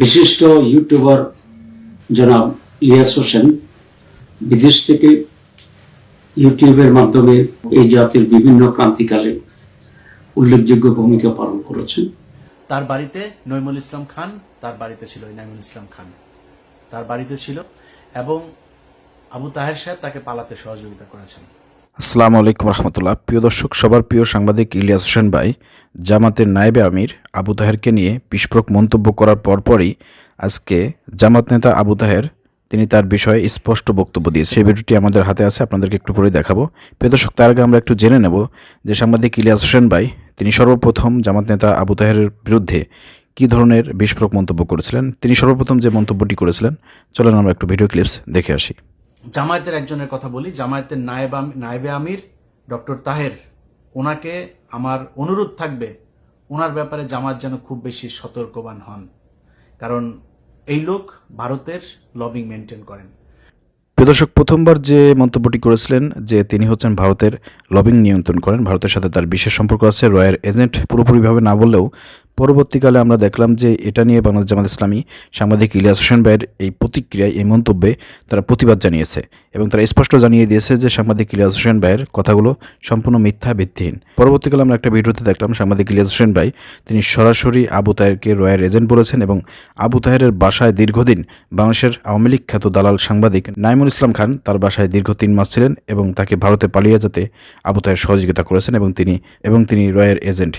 বিশিষ্ট ইউটিউবার জনাব ইলিয়াস হোসেন বিদেশ থেকে ইউটিউবের মাধ্যমে এই জাতির বিভিন্ন ক্রান্তিকালে উল্লেখযোগ্য ভূমিকা পালন করেছেন। তার বাড়িতে নৈমুল ইসলাম খান, তার বাড়িতে ছিল ইনামুল ইসলাম খান। তার বাড়িতে ছিল এবং আবু তাহের সাহেব তাকে পালাতে সহযোগিতা করেছেন। আসসালামু আলাইকুম রহমতুল্লাহ। প্রিয় দর্শক, সবার প্রিয় সাংবাদিক ইলিয়াস হোসেন ভাই, জামাতের নায়েবে আমির আবু তাহেরকে নিয়ে বিস্ফোরক মন্তব্য করার পরপরই আজকে জামাত নেতা আবু তাহের, তিনি তার বিষয়ে স্পষ্ট বক্তব্য দিয়েছে সেই ভিডিওটি আমাদের হাতে আছে, আপনাদেরকে একটু পরে দেখাবো। প্রিয় দর্শক, তার আগে আমরা একটু জেনে নেব যে সাংবাদিক ইলিয়াস হোসেন ভাই, তিনি সর্বপ্রথম জামাত নেতা আবু তাহেরের বিরুদ্ধে কী ধরনের বিস্ফোরক মন্তব্য করেছিলেন? তিনি সর্বপ্রথম যে মন্তব্যটি করেছিলেন, চলেন আমরা একটু ভিডিও ক্লিপস দেখে আসি। জামায়াতের একজনের কথা বলি, জামায়াতের নায়েব নায়েবে আমির ডক্টর তাহের। ওনাকে আমার অনুরোধ থাকবে ওনার ব্যাপারে জামাত যেন খুব বেশি সতর্কবান হন। কারণ এই লোক ভারতের লবিং মেনটেন করেন। প্রিয় দর্শক, প্রথমবার যে মন্তব্যটি করেছিলেন, যে তিনি হচ্ছেন ভারতের লবিং নিয়ন্ত্রণ করেন, ভারতের সাথে তার বিশেষ সম্পর্ক আছে রয়্যাল এজেন্ট পুরোপুরিভাবে না বললেও পরবর্তীকালে আমরা দেখলাম যে এটা নিয়ে বাংলাদেশ জামাত ইসলামী সাংবাদিক ইলিয়াস হোসেন ভাইয়ের এই প্রতিক্রিয়ায়, এই মন্তব্যে তারা প্রতিবাদ জানিয়েছে এবং তারা স্পষ্ট জানিয়ে দিয়েছে যে সাংবাদিক ইলিয়াস হোসেন ভাইয়ের কথাগুলো সম্পূর্ণ মিথ্যা ভিত্তিহীন। পরবর্তীকালে আমরা একটা ভিডিওতে দেখলাম সাংবাদিক ইলিয়াস হোসেন ভাই, তিনি সরাসরি আবু তাহেরকে রয়্যাল এজেন্ট বলেছেন এবং আবু তাহেরের বাসায় দীর্ঘদিন বাংলাদেশের আওয়ামী লীগ খ্যাত দালাল সাংবাদিক নাইমুল ইসলাম খান তার বাসায় দীর্ঘ তিন মাস ছিলেন এবং তাকে ভারতে পালিয়ে যেতে আবু তাহের সহযোগিতা করেছেন এবং তিনি এবং তিনি রয়্যাল এজেন্ট।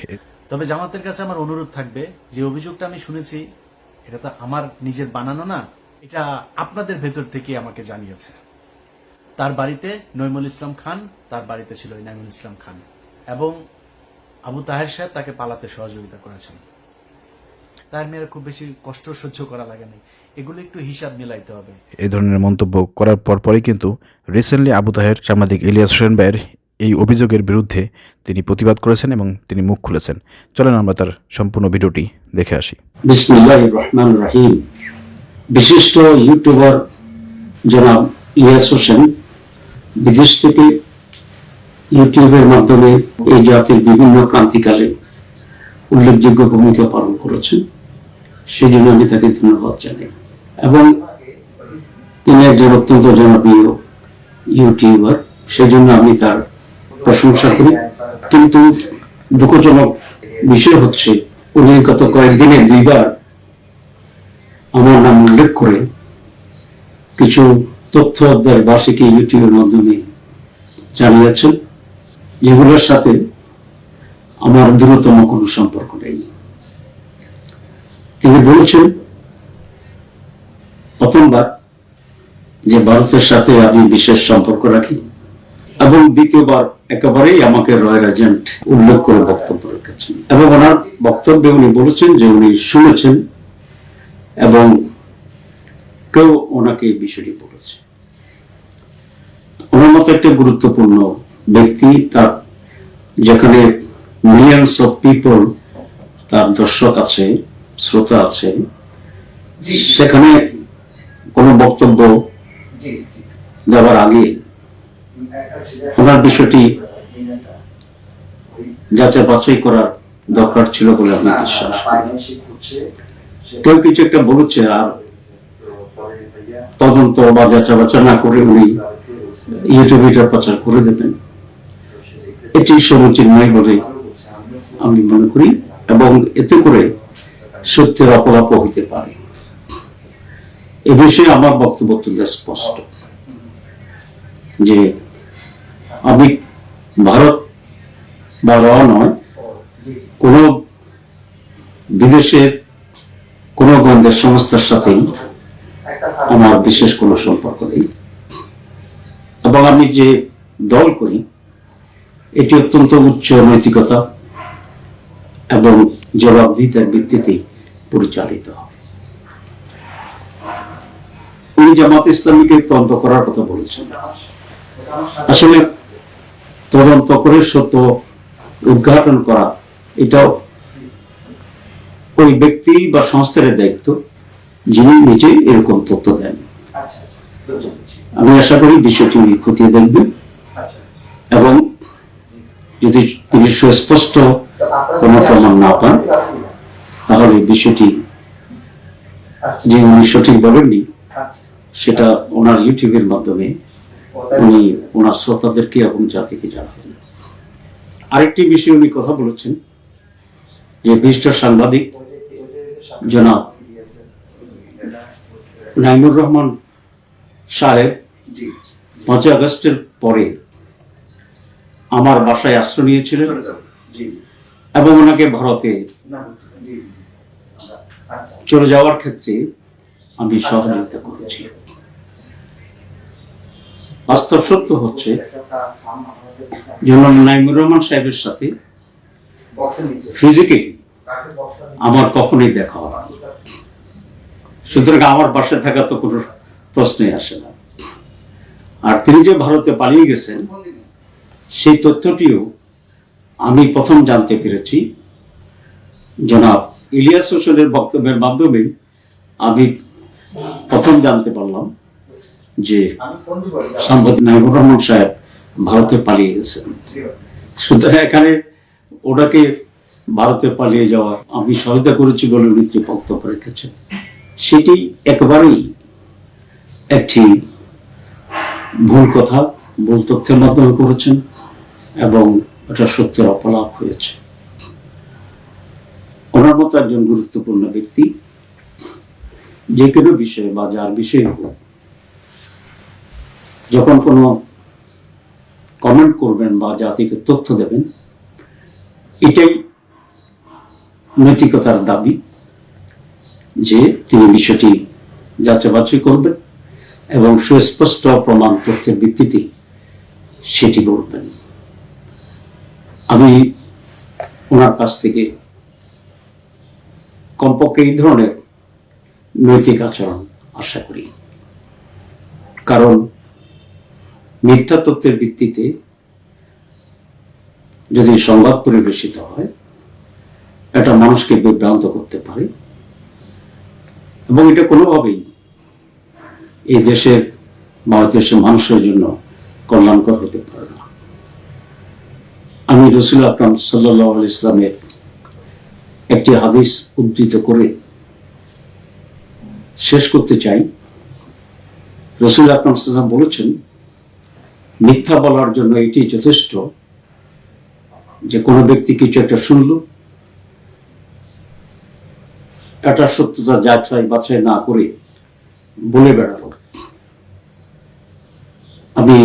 তবে জামাতের কাছে আমার অনুরোধ থাকবে, যে অভিযোগটা আমি শুনেছি, এটা তো আমার নিজের বানানো না, এটা আপনাদের ভেতর থেকে আমাকে জানিয়েছে। তার বাড়িতে নইমুল ইসলাম খান, তার বাড়িতে ছিল ইনামুল ইসলাম খান। এবং আবু তাহের সাহেব তাকে পালাতে সহযোগিতা করেছেন। তার মেয়েরা খুব বেশি কষ্ট সহ্য করা লাগে নাই। এগুলো একটু হিসাব মিলাইতে হবে। এই ধরনের মন্তব্য করার পরপরই কিন্তু রিসেন্টলি আবু তাহের সাংবাদিক ইলিয়াস হোসেন ভাইয়ের এই অভিযোগের বিরুদ্ধে তিনি প্রতিবাদ করেছেন এবং তিনি মুখ খুলেছেন। চলেন আমরা তার সম্পূর্ণ ভিডিওটি দেখে আসি। রহমান রাহিম বিশিষ্ট ইউটিউবার জনাব ইয়াস হোসেন বিদেশ থেকে ইউটিউবের মাধ্যমে এই জাতির বিভিন্ন ক্রান্তিকালে উল্লেখযোগ্য ভূমিকা পালন করেছেন। সেই জন্য আমি তাকে ধন্যবাদ জানাই। এবং তিনি একজন অত্যন্ত জনপ্রিয় ইউটিউবার। সেই জন্য আমি তার প্রশংসা করি। কিন্তু দুঃখজনক বিষয় হচ্ছে, উনি গত কয়েকদিনে দুইবার আমার নাম উল্লেখ করে কিছু তথ্য অধ্যায়ের বার্ষিকী ইউটিউবের মাধ্যমে জানিয়েছেন। যেগুলোর সাথে আমার দূরতম কোনো সম্পর্ক নেই। তিনি বলেছেন, প্রথমবার যে ভারতের সাথে আমি বিশেষ সম্পর্ক রাখি এবং দ্বিতীয়বার একেবারেই আমাকে রয়্যাল এজেন্ট উল্লেখ করে বক্তব্য রেখেছেন। এবং ওনার বক্তব্যে উনি বলেছেন যে উনি শুনেছেন এবং কেউ ওনাকে এই বিষয়টি বলেছে। ওনার মতো একটা গুরুত্বপূর্ণ ব্যক্তি তার যেখানে মিলিয়নস অফ পিপল তার দর্শক আছে শ্রোতা আছে সেখানে কোনো বক্তব্য দেওয়ার আগে ওনার বিষয়টি যাচাই বাছাই করার দরকার ছিল বলে আমি বিশ্বাস কেউ কিছু একটা বলেছে আর তদন্ত বা যাচা বাছা না করে উনি ইউটিউবে এটা প্রচার করে দেবেন। এটি সমীচীন নয় বলে আমি মনে করি এবং এতে করে সত্যের অপলাপ হইতে পারে। এ বিষয়ে আমার বক্তব্য স্পষ্ট যে আমি ভারত বা র নয়। কোন বিদেশের, কোন গোয়েন্দা সংস্থার সাথেই আমার বিশেষ কোনো সম্পর্ক নেই। এবং আমি যে দল করি, এটি অত্যন্ত উচ্চ নৈতিকতা এবং জবাবদিহিতার ভিত্তিতে পরিচালিত হবে। উনি জামাত ইসলামীকে তদন্ত করার কথা বলেছেন। আসলে তদন্ত করে সত্য উদ্ঘাটন করা এটাও ওই ব্যক্তি বা সংস্থার দায়িত্ব যিনি নিজে এরকম তথ্য দেন। আমি আশা করি বিষয়টি উনি খতিয়ে দেখবেন। এবং যদি তিনি সুস্পষ্ট কোনো প্রমাণ না পান তাহলে বিষয়টি যে উনি সঠিক বলেননি সেটা ওনার ইউটিউবের মাধ্যমে উনি ওনার শ্রোতাদেরকে এবং জাতিকে জানাবেন আরেকটি বিষয়ে উনি কথা বলেছেন যে বিশিষ্ট সাংবাদিক জনাব নাইমুর রহমান সাহেব পাঁচই আগস্টের পরে আমার বাসায় আশ্রয় নিয়েছিলেন এবং ওনাকে ভারতে চলে যাওয়ার ক্ষেত্রে আমি সহযোগিতা করেছি। বাস্তব সত্য হচ্ছে রহমান সাহেবের সাথে ফিজিক্যালি আমার কখনোই দেখা হয় সুতরাং আমার বাসায় থাকা তো কোনো প্রশ্নই আসে না। আর তিনি যে ভারতে পালিয়ে গেছেন, সেই তথ্যটিও আমি প্রথম জানতে পেরেছি। জনাব ইলিয়াস হোসেনের বক্তব্যের মাধ্যমে আমি প্রথম জানতে পারলাম। যে সাংবাদিক নাইবুর রহমান সাহেব ভারতে পালিয়ে গেছেন। সুতরাং এখানে ওনাকে ভারতে পালিয়ে যাওয়ার আমি সহায়তা করেছি বলে উনি যে বক্তব্য রেখেছেন। সেটি একেবারেই একটি ভুল কথা, ভুল তথ্যের মাধ্যমে করেছেন এবং এটা সত্যের অপলাপ হয়েছে। ওনার মতো একজন গুরুত্বপূর্ণ ব্যক্তি, যে কোনো বিষয়ে বা যার বিষয়ে হোক যখন কোনো কমেন্ট করবেন বা জাতিকে তথ্য দেবেন, এটাই নৈতিকতার দাবি যে তিনি বিষয়টি যাচাই বাছাই করবেন এবং সুস্পষ্ট প্রমাণ তথ্যের ভিত্তিতে সেটি করবেন। আমি ওনার কাছ থেকে কমপক্ষে এই ধরনের নৈতিক আচরণ আশা করি। কারণ মিথ্যা তথ্যের ভিত্তিতে যদি সংবাদ পরিবেশিত হয়, এটা মানুষকে বিভ্রান্ত করতে পারে। এবং এটা কোনোভাবেই এই দেশের ভারতদেশের মানুষের জন্য কল্যাণকর হতে পারে না। আমি রসুল আকরাম সাল্লাহ ইসলামের একটি হাদিস উদ্ধৃত করে শেষ করতে চাই। রসুল আকরাম সাল্লাম বলেছেন মিথ্যা বলার জন্য এটি যথেষ্ট যে কোনো ব্যক্তি কিছু একটা শুনল, এটা সত্যতা যাচাই বাছাই না করে বলে বেড়ালো আমি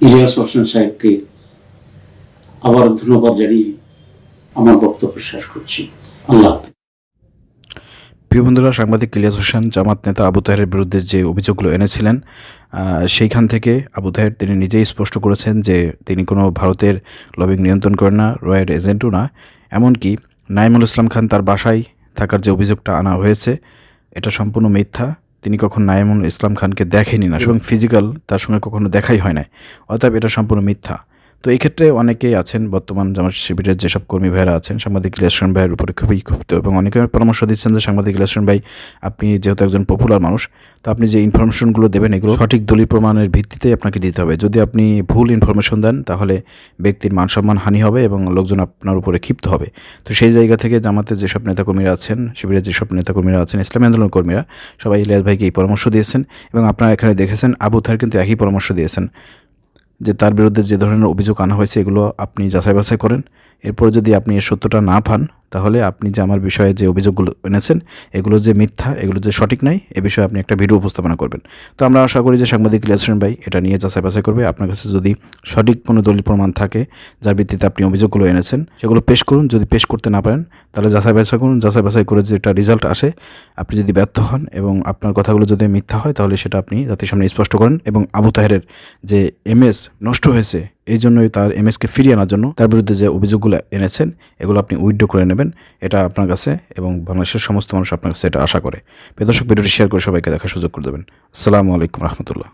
ইলিয়াস হোসেন সাহেবকে আবার ধন্যবাদ জানিয়ে আমার বক্তব্য শেষ করছি আল্লাহ। প্রিয় বন্ধুরা, সাংবাদিক ইলিয়াস হোসেন, জামাত নেতা আবু তাহেরের বিরুদ্ধে যে অভিযোগগুলো এনেছিলেন সেইখান থেকে আবু তাহের তিনি নিজেই স্পষ্ট করেছেন যে তিনি কোনো ভারতের লবিং নিয়ন্ত্রণ করেন না রয়ের এজেন্টও না। এমনকি নাইমুল ইসলাম খান তার বাসায় থাকার যে অভিযোগটা আনা হয়েছে, এটা সম্পূর্ণ মিথ্যা। তিনি কখন নাইমুল ইসলাম খানকে দেখেনি না এবং ফিজিক্যাল তার সঙ্গে কখনো দেখাই হয় নাই। অতএব এটা সম্পূর্ণ মিথ্যা। তো এই ক্ষেত্রে অনেকেই আছেন বর্তমান জামাত শিবিরের যেসব কর্মী ভাইরা আছেন, সাংবাদিক ইলেকশন ভাইয়ের উপরে খুবই ক্ষুব্ধ এবং অনেকে পরামর্শ দিচ্ছেন যে, সাংবাদিক ইলেকশন ভাই, আপনি যেহেতু একজন পপুলার মানুষ, তো আপনি যে ইনফরমেশনগুলো দেবেন এগুলো সঠিক দলিল প্রমাণের ভিত্তিতে আপনাকে দিতে হবে। যদি আপনি ভুল ইনফরমেশন দেন, তাহলে ব্যক্তির মান সম্মান হানি হবে এবং লোকজন আপনার উপরে ক্ষিপ্ত হবে। তো সেই জায়গা থেকে জামাতের যেসব নেতাকর্মীরা আছেন, শিবিরের যেসব নেতাকর্মীরা আছেন, ইসলামী আন্দোলন কর্মীরা, সবাই ইলিয়াস ভাইকে এই পরামর্শ দিয়েছেন এবং আপনারা এখানে দেখেছেন, আবু থার কিন্তু একই পরামর্শ দিয়েছেন। যে তার বিরুদ্ধে যে ধরনের অভিযোগ আনা হয়েছে, এগুলো আপনি যাচাই বাছাই করেন। এরপর যদি আপনি এর সত্যটা না পান তাহলে আপনি যে আমার বিষয়ে যে অভিযোগগুলো এনেছেন, এগুলো যে মিথ্যা, এগুলো যে সঠিক নাই এ বিষয়ে আপনি একটা ভিডিও উপস্থাপনা করবেন। তো আমরা আশা করি যে সাংবাদিক ইলিয়াসন ভাই এটা নিয়ে যাচাই বাছাই করবে। আপনার কাছে যদি সঠিক কোনো দলিল প্রমাণ থাকে, যার ভিত্তিতে আপনি অভিযোগগুলো এনেছেন, সেগুলো পেশ করুন। যদি পেশ করতে না পারেন, তাহলে যাচাই বাছাই করুন। যাচাই বাছাই করে যে যেটা রেজাল্ট আসে, আপনি যদি ব্যর্থ হন এবং আপনার কথাগুলো যদি মিথ্যা হয়, তাহলে সেটা আপনি জাতির সামনে স্পষ্ট করেন এবং আবু তাহেরের যে এমএস নষ্ট হয়েছে, এই জন্যই তার এমএসকে ফিরিয়ে আনার জন্য তার বিরুদ্ধে যে অভিযোগগুলো এনেছেন, এগুলো আপনি উইথড্র করে নেবেন। এটা আপনার কাছে এবং বাংলাদেশের সমস্ত মানুষ আপনার কাছে এটা আশা করে। দর্শক, ভিডিওটি শেয়ার করে সবাইকে দেখার সুযোগ করে দেবেন। আসসালামু আলাইকুম রহমতুল্লাহ।